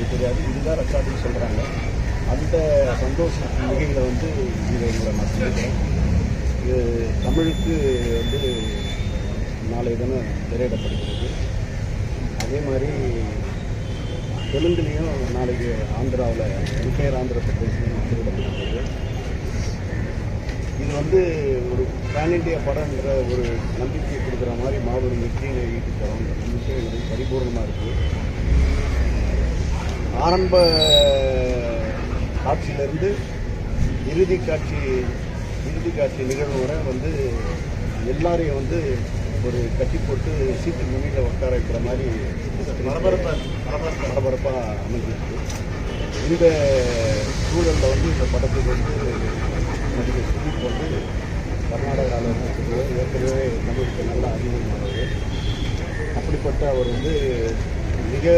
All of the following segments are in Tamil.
எங்களுக்கு தெரியாது. இதுதான் ரெக்கார்டுன்னு சொல்கிறாங்க அந்த சந்தோஷ மிகைகளை வந்து இதை உங்களை நான் இது தமிழுக்கு வந்து நாளை தினம் திரையிடப்படுகிறது. அதே மாதிரி தெலுங்குலேயும் நாளைக்கு ஆந்திராவில் என்டையர் ஆந்திர பிரதேசம் திரையிடப்படுகிறது. இது வந்து ஒரு பேன் இண்டியா படம்ன்ற ஒரு நம்பிக்கையை கொடுக்குற மாதிரி மாபெரும் வெற்றியை ஈட்டு தரோம் நம்பிக்கை பரிபூர்ணமாக இருக்குது ஆரம்ப காட்சியிலேருந்து இறுதி காட்சி இறுதி காட்சி நிகழ்வு வரை வந்து எல்லாரையும் வந்து ஒரு கட்டி போட்டு சீட்டு நுனியில் உட்கார வைக்கிற மாதிரி பரபரப்பாக பரபரப்பு பரபரப்பாக அமைஞ்சிருக்கு. இந்த சூழலில் வந்து இந்த படத்துக்கு வந்து நடிகர் சுதீப் வந்து கர்நாடகாவில் இருக்கிறது ஏற்கனவே தமிழுக்கு நல்ல அறிமுகமானது அப்படிப்பட்ட அவர் வந்து மிக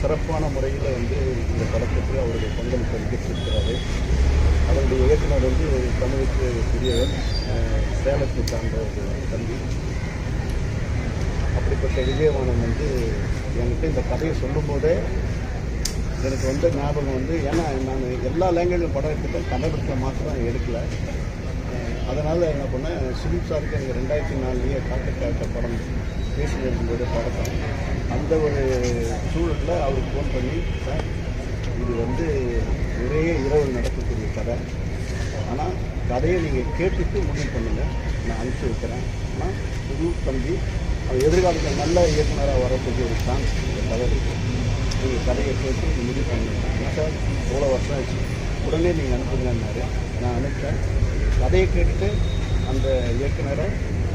சிறப்பான முறையில் வந்து இந்த படத்துக்கு அவருடைய பங்களிப்பை நிகழ்த்தியிருக்கிறாரு அவருடைய இயக்குனர் வந்து தமிழுக்கு பெரியவர் சேலத்தை சார்ந்த ஒரு தம்பி. அப்படிப்பட்ட விஜயவாணன் வந்து என்கிட்ட இந்த கதையை சொல்லும்போதே எனக்கு வந்து ஞாபகம் வந்து ஏன்னா நான் எல்லா லாங்குவேஜிலும் படம் எடுத்துட்டேன் கன்னடத்தில் மாத்திரம் எடுக்கலை. அதனால் என்ன பண்ணேன் சுதீப் சாருக்கு எனக்கு ரெண்டாயிரத்தி நாலுலேயே காட்டு காட்ட படம் பேசி இருக்கும்போது படத்தோம் அந்த ஒரு சூழலில் அவருக்கு ஃபோன் பண்ணி சார் இது வந்து ஒரே இரவு நடக்கக்கூடிய கதை. ஆனால் கதையை நீங்கள் கேட்டுட்டு முடிவு பண்ணுங்கள் நான் அனுப்பிச்சி வைக்கிறேன். ஆனால் புது தம்பி அவர் எதிர்காலத்தில் நல்ல இயக்குனராக வரக்கூடிய ஒரு சான்ஸ் இந்த கதை இருக்குது நீங்கள் கதையை கேட்டு முடிவு பண்ணுங்கள் சார் எவ்வளோ வருஷம் ஆச்சு. உடனே நீங்கள் அனுப்புங்கன்னாரு. நான் அனுப்பிச்சேன் கதையை கேட்டுட்டு அந்த இயக்குனரை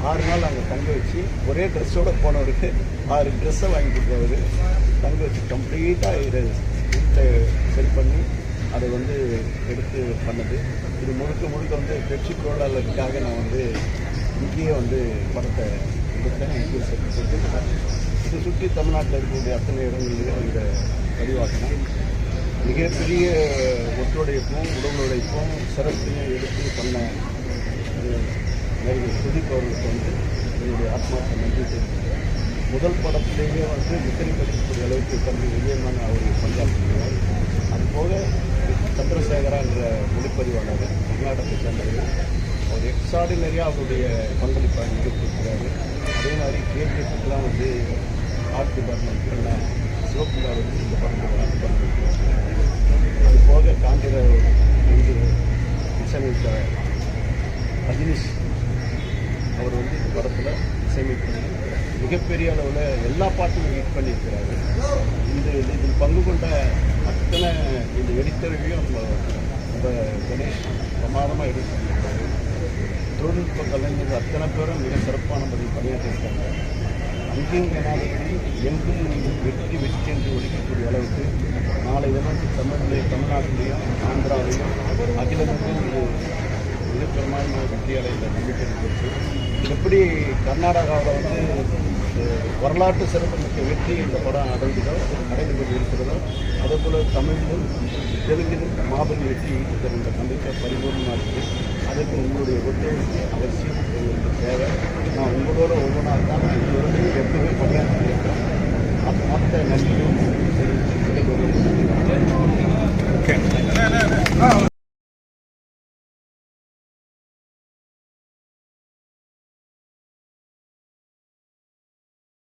ஆறு நாள் அங்கே தங்க வச்சு ஒரே ட்ரெஸ்ஸோடு போனவருக்கு ஆறு ட்ரெஸ்ஸை வாங்கி கொடுத்தவர். தங்க வச்சு கம்ப்ளீட்டாக இதை சரி பண்ணி அதை வந்து எடுத்து பண்ணது. இது முழுக்க முழுக்க வந்து பெட்சி தொழிலாளருக்காக நான் வந்து இங்கேயே வந்து படத்தை கொடுத்தேன் இங்கேயே செட்டு போட்டு இது சுற்றி தமிழ்நாட்டில் இருக்கக்கூடிய அத்தனை இடங்களிலும் இதை பதிவாக்கினேன். மிகப்பெரிய ஒத்துழைப்பும் உடல் உழைப்பும் சிறப்பையும் எடுத்து பண்ண இது நடிகர் சுதீப் அவர்களுக்கு வந்து என்னுடைய ஆத்மார்த்த நன்றி தெரிவிக்கிறேன். முதல் படத்திலேயே வந்து விசிறி படிக்கக்கூடிய அளவுக்கு தம்பி விஜயமான அவர்கள் பங்காற்றுகிறார் அதுபோக சந்திரசேகரா என்ற ஒளிப்பதிவாளர் கர்நாடகத்தை சேர்ந்தவர். அவர் எக்ஸ்ட்ராடினரியாக அவருடைய பங்களிப்பாக நிகழ்த்திருக்கிறாரு அதே மாதிரி கேஜிஎஃப்லாம் வந்து ஆர்ட் டிபார்ட்மெண்ட் சிவகுமார் வந்து இந்த படத்தில் அது போக காந்திர வந்து இசையமைத்த ரஜினிஷ் அவர் வந்து இந்த படத்தில் இசையமைப்பு மிகப்பெரிய அளவில் எல்லா பாட்டும் ஹிட் பண்ணியிருக்கிறாரு இந்த இதில் பங்கு கொண்ட அத்தனை இந்த எடிட்டர்களையும் நம்ம நம்ம கணேஷ் பிரமாதமாக எடிட் பண்ணியிருக்காரு தொழில்நுட்ப கலைஞர்கள் அத்தனை பேரும் மிக சிறப்பான முறையில் பணியாற்றியிருக்காங்க எங்கும் வெற்றி வெற்றி என்று ஒழிக்கக்கூடிய அளவுக்கு நாளை தினம் தமிழ்லையும் தமிழ்நாட்டிலேயும் ஆந்திராவிலேயும் அகில இது மிகப்பெருமான வெற்றி அடைந்த நம்பிக்கை இருக்கு எப்படி கர்நாடகாவில் வந்து வரலாற்று சிறப்புமிக்க வெற்றி இந்த படம் அடைந்ததோ அடைந்து கொண்டிருக்கிறதோ அதே போல் தமிழிலும் தெலுங்கிலும் மாபெரும் வெற்றி இந்த நம்பிக்கை பரிபூர்ணமாக இருக்குது அதற்கு உங்களுடைய ஒத்துழைப்பு அவசியம் எங்களுக்கு தேவை. நான் உங்களோட ஒவ்வொன்றா தான் நான் இதுவரை எப்பவுமே பணியாற்றிருக்கேன் மற்ற நன்றியும் தெரிவித்து